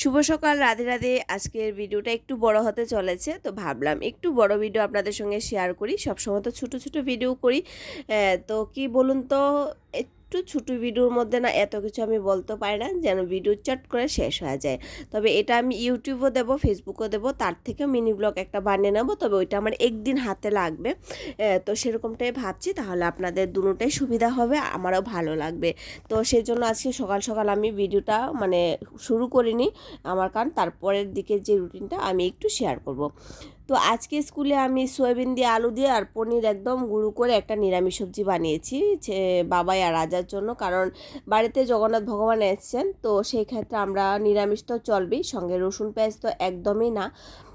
শুভ সকাল, রাধে রাধে। আজকের ভিডিওটা একটু বড় হতে চলেছে, তো ভাবলাম একটু বড় ভিডিও আপনাদের সঙ্গে শেয়ার করি। সবসময় তো ছোটো ছোটো ভিডিও করি। তো কি বলুন তো একটু ছোটো ভিডিওর মধ্যে না এত কিছু আমি বলতে পারি না, যেন ভিডিও চট করে শেষ হয়ে যায়। তবে এটা আমি ইউটিউবও দেবো ফেসবুকও দেবো, তার থেকে মিনি ব্লগ একটা বানিয়ে নেব, তবে ওইটা আমার একদিন হাতে লাগবে। তো সেরকমটাই ভাবছি, তাহলে আপনাদের দুটোটাই সুবিধা হবে, আমারও ভালো লাগবে। তো সেই জন্য আজকে সকাল সকাল আমি ভিডিওটা মানে শুরু করিনি, আমার কারণ তারপরের দিকে যে রুটিনটা আমি একটু শেয়ার করব। তো আজকে স্কুলে আমি সয়াবিন দিয়ে আলু দিয়ে আর পনির একদম গুঁড়ো করে একটা নিরামিষ সবজি বানিয়েছি বাবাই আর রাজার জন্য। কারণ বাড়িতে জগন্নাথ ভগবান এসছেন, তো সেই ক্ষেত্রে আমরা নিরামিষ তো চলবেই, সঙ্গে রসুন পেঁয়াজ তো একদমই না।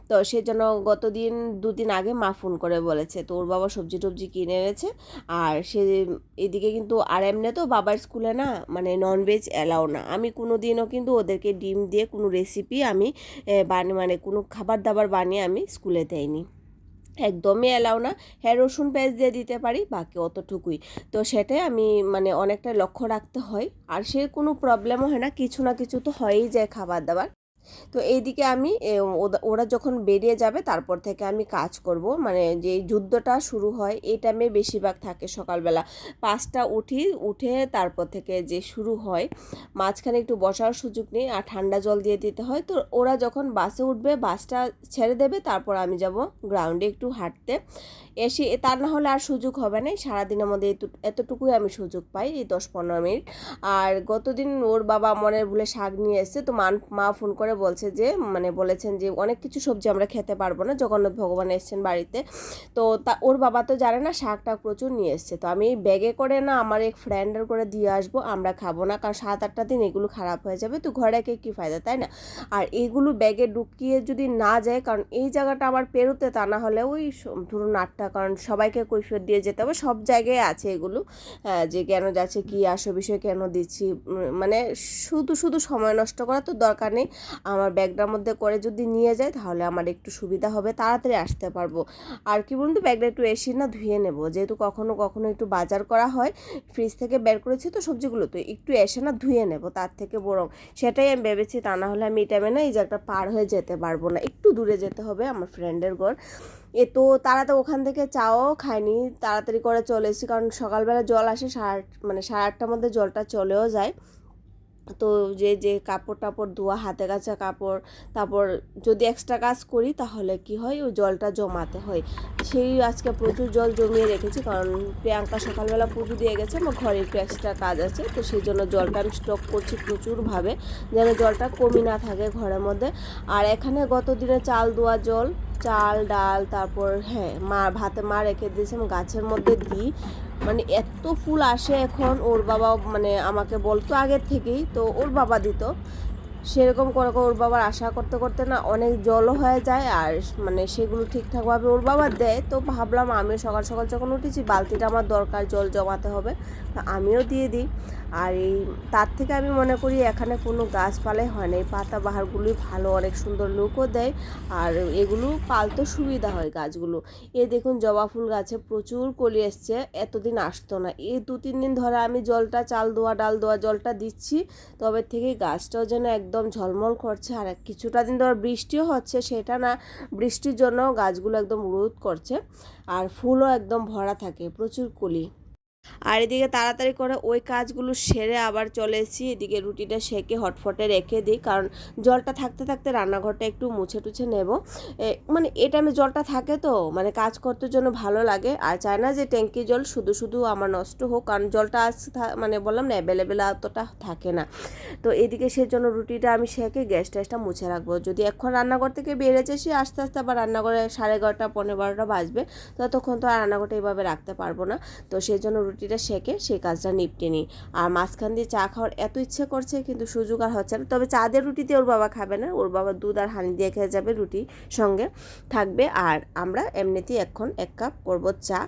তো সেই জন্য গতদিন দুদিন আগে মা ফোন করে বলেছে তো ওর বাবা সবজি টবজি কিনে এনেছে আর সে এদিকে কিন্তু আর এমনি তো, বাবার স্কুলে না মানে ননভেজ অ্যালাও না। আমি কোনো দিনও কিন্তু ওদেরকে ডিম দিয়ে কোনো রেসিপি আমি বানিয়ে মানে কোনো খাবার দাবার বানিয়ে আমি স্কুলে দেয়নি একদমই অ্যালাও না হ্যাঁ রসুন পেঁয়াজ দিয়ে দিতে পারি, বাকি অতটুকুই। তো সেটাই আমি মানে অনেকটা লক্ষ্য রাখতে হয়। আর সে কোনো প্রবলেমও হয় না, কিছু না কিছু তো হয়েই যায় খাবার দাবার তো এইদিকে আমি ওরা যখন বেরিয়ে যাবে তারপর থেকে আমি কাজ করব। মানে যে যুদ্ধটা শুরু হয়, এই টাইমে বেশিরভাগ থাকে সকালবেলা পাঁচটা উঠি, উঠে তারপর থেকে যে শুরু হয়, মাঝখানে একটু বসার সুযোগ নেই আর ঠান্ডা জল দিয়ে দিতে হয়। তো ওরা যখন বাসে উঠবে, বাসটা ছেড়ে দেবে, তারপর আমি যাব গ্রাউন্ডে একটু হাঁটতে। এসে তার না হলে আর সুযোগ হবে না, সারাদিনের মধ্যে এতটু- এতটুকুই আমি সুযোগ পাই এই দশ পনেরো মিনিট। আর গতদিন ওর বাবা মনের ভুলে শাক নিয়ে এসেছে, তো মা ফোন করে বলছে যে মানে বলেছেন যে অনেক কিছু সবজি আমরা খেতে পারব না জগন্নাথ ভগবান এসেছেন বাড়িতে। তো তা ওর বাবা তো জানে না শাকটা প্রচুর নিয়ে এসছে। তো আমি ব্যাগে করে না আমার এক ফ্রেন্ডের করে দিয়ে আসব আমরা খাব না কারণ সাত আটটা দিন এগুলো খারাপ হয়ে যাবে তো ঘরে রেখে কী ফায়দা তাই না? আর এগুলো ব্যাগে ঢুকিয়ে যদি না যায় কারণ এই জায়গাটা আমার পেরোতে তা না হলে ওই ধরুন আটটা কারণ সবাইকে কৈফিয়ত দিয়ে যেতে হবে সব জায়গায় আছে এগুলো হ্যাঁ, যে কেন যাচ্ছে কি আসো বিষয় কেন দিচ্ছি মানে শুধু শুধু সময় নষ্ট করা তো দরকার নেই। আমার ব্যাগটার মধ্যে করে যদি নিয়ে যায় তাহলে আমার একটু সুবিধা হবে, তাড়াতাড়ি আসতে পারব। আর কি বলুন তো, ব্যাগটা একটু এসি না ধুয়ে নেব। যেহেতু কখনো কখনো একটু বাজার করা হয় ফ্রিজ থেকে বের করেছি তো সবজিগুলো, তো একটু এসে না ধুয়ে নেব তার থেকে বরং। সেটাই আমি ভেবেছি, তা না হলে আমি এটা টাইমে না এই জায়গাটা পার হয়ে যেতে পারব না। একটু দূরে যেতে হবে আমার ফ্রেন্ডের ঘর। এ তো তারা তো ওখান থেকে চাও খায়নি, তাড়াতাড়ি করে চলে এসেছি, কারণ সকালবেলা জল আসে সাড়ে মানে সাড়ে আটটার মধ্যে জলটা চলেও যায়। তো যে যে কাপড় টাপড় ধোয়া, হাতে কাচা কাপড়, তারপর যদি এক্সট্রা কাজ করি তাহলে কি হয়? ওই জলটা জমাতে হয়। সেই আজকে প্রচুর জল জমিয়ে রেখেছি কারণ প্রিয়াঙ্কা সকালবেলা পুজো দিয়ে গেছে, আমার ঘরে একটু এক্সট্রা কাজ আছে, তো সেই জন্য জলটা আমি স্টক করছি প্রচুরভাবে, যেন জলটা কমই না থাকে ঘরের মধ্যে। আর এখানে গত দিনে চাল ধোয়া জল চাল, ডাল, তারপর হ্যাঁ মা, ভাতে মা রেখে দিয়েছে, আমি গাছের মধ্যে দিই। মানে এত ফুল আসে এখন, ওর বাবা মানে আমাকে বলতো আগের থেকেই, তো ওর বাবা দিত। সেরকম করে করে ওর বাবার আশা করতে করতে না অনেক জলও হয়ে যায় আর মানে সেগুলো ঠিকঠাকভাবে ওর বাবা দেয়। তো ভাবলাম আমিও সকাল সকাল যখন উঠেছি বালতিটা আমার দরকার, জল জমাতে হবে। আমিও দিয়ে দিই। আর এই তার থেকে আমি মনে করি এখানে কোনো গাছপালাই হয় না, এই পাতা বাহারগুলোই ভালো, অনেক সুন্দর লুকও দেয়। আর এগুলো পালতে সুবিধা হয় গাছগুলো। এ দেখুন জবা ফুল গাছে প্রচুর কলি এসছে, এতদিন আসতো না। এই দু তিন দিন ধরে আমি জলটা, চাল দোয়া ডাল দোয়া জলটা দিচ্ছি। তবে থেকে গাছটাও যেন একদম ঝলমল করছে আর কিছুটা দিন ধর বৃষ্টিও হচ্ছে, সেটা না, বৃষ্টির জন্য গাছগুলো একদম রোদ করছে আর ফুলও একদম ভরা থাকে, প্রচুর কলি। আর এদিকে তাড়াতাড়ি করে ওই কাজগুলো সেরে আবার চলে এসেছি। এদিকে রুটিটা সেকে হটফটে রেখে দিই কারণ জলটা থাকতে থাকতে রান্নাঘরটা একটু মুছে টুছে নেব। এ, মানে এই টাইমে জলটা থাকে তো মানে কাজ করতে জন্য ভালো লাগে। আর চায় না যে ট্যাঙ্কি জল শুধু শুধু আমার নষ্ট হোক কারণ জলটা আজ মানে বললাম না অ্যাভেলেবেল অতটা থাকে না। তো এদিকে সেজন্য রুটিটা আমি সেকে গ্যাস ট্যাসটা মুছে রাখব। যদি এখন রান্নাঘর থেকে বেরিয়েছে সে আস্তে আস্তে আবার রান্নাঘরে সাড়ে এগারোটা পনেরো বারোটা বাজবে। ততক্ষণ তো আর রান্নাঘরটা এইভাবে রাখতে পারব না। তো সেই জন্য রুটিটা সেকে সেই কাজটা নিপটে নিই। আর মাঝখান দিয়ে চা খাওয়ার এত ইচ্ছে করছে কিন্তু সুযোগ আর হচ্ছে না। তবে চা দিয়ে রুটি দিয়ে ওর বাবা খাবে না। ওর বাবা দুধ আর হানি দিয়ে খেয়ে যাবে রুটি সঙ্গে থাকবে। আর আমরা এমনিতেই এখন এক কাপ করব চা।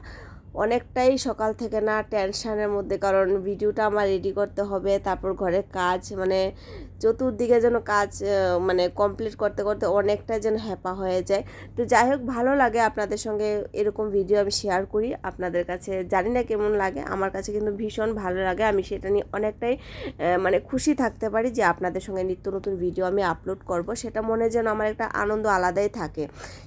অনেকটাই সকাল থেকে না টেনশানের মধ্যে, কারণ ভিডিওটা আমার রেডি করতে হবে, তারপর ঘরের কাজ মানে চতুর্দিকে যেন কাজ মানে কমপ্লিট করতে করতে অনেকটা যেন হ্যাপা হয়ে যায়। তো যাই হোক, ভালো লাগে আপনাদের সঙ্গে এরকম ভিডিও আমি শেয়ার করি, আপনাদের কাছে জানি না কেমন লাগে, আমার কাছে কিন্তু ভীষণ ভালো লাগে, আমি সেটা নিয়ে অনেকটাই মানে খুশি থাকতে পারি যে আপনাদের সঙ্গে নিত্য নতুন ভিডিও আমি আপলোড করব, সেটা মনে যেন আমার একটা আনন্দ আলাদাই থাকে।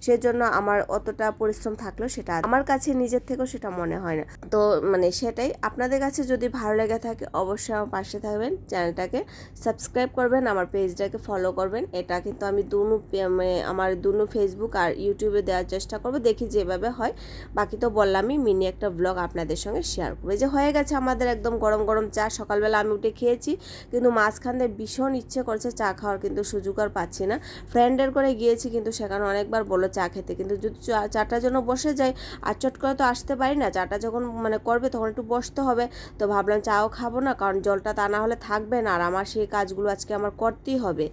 সেজন্য আমার অতটা পরিশ্রম থাকলেও সেটা আমার কাছে নিজের থেকেও সেটা মনে হয় না। তো মানে সেটাই। আপনাদের কাছে যদি ভালো লেগে থাকে, অবশ্যই আমার পাশে থাকবেন। চ্যানেলটাকে সাবস্ক্রাইব করবেন, আমার পেজটাকে ফলো করবেন। এটা কিন্তু আমি দুনু মানে আমার দুনু ফেসবুক আর ইউটিউবে দেওয়ার চেষ্টা করব। দেখি যেভাবে হয়। বাকি তো বললামই, মিনি একটা ব্লগ আপনাদের সঙ্গে শেয়ার করব। যে হয়ে গেছে আমাদের একদম গরম গরম চা। সকালবেলা আমি উঠে খেয়েছি, কিন্তু মাঝখান দিয়ে ভীষণ ইচ্ছে করছে চা খাওয়ার, কিন্তু সুযোগ আর পাচ্ছি না। ফ্রেন্ডের করে গিয়েছি, কিন্তু সেখানে অনেকবার বলল চা খেতে। কিন্তু যদি চাটার জন্য বসে যাই আর চট করে তো আসতে পারি না চাটা যখন মানে করবে তখন একটু বসতে হবে। তো ভাবলাম চাও খাব না, কারণ জলটা তা না হলে থাকবে না। আর আমার সেই কাজগুলো আজকে আমার করতেই হবে।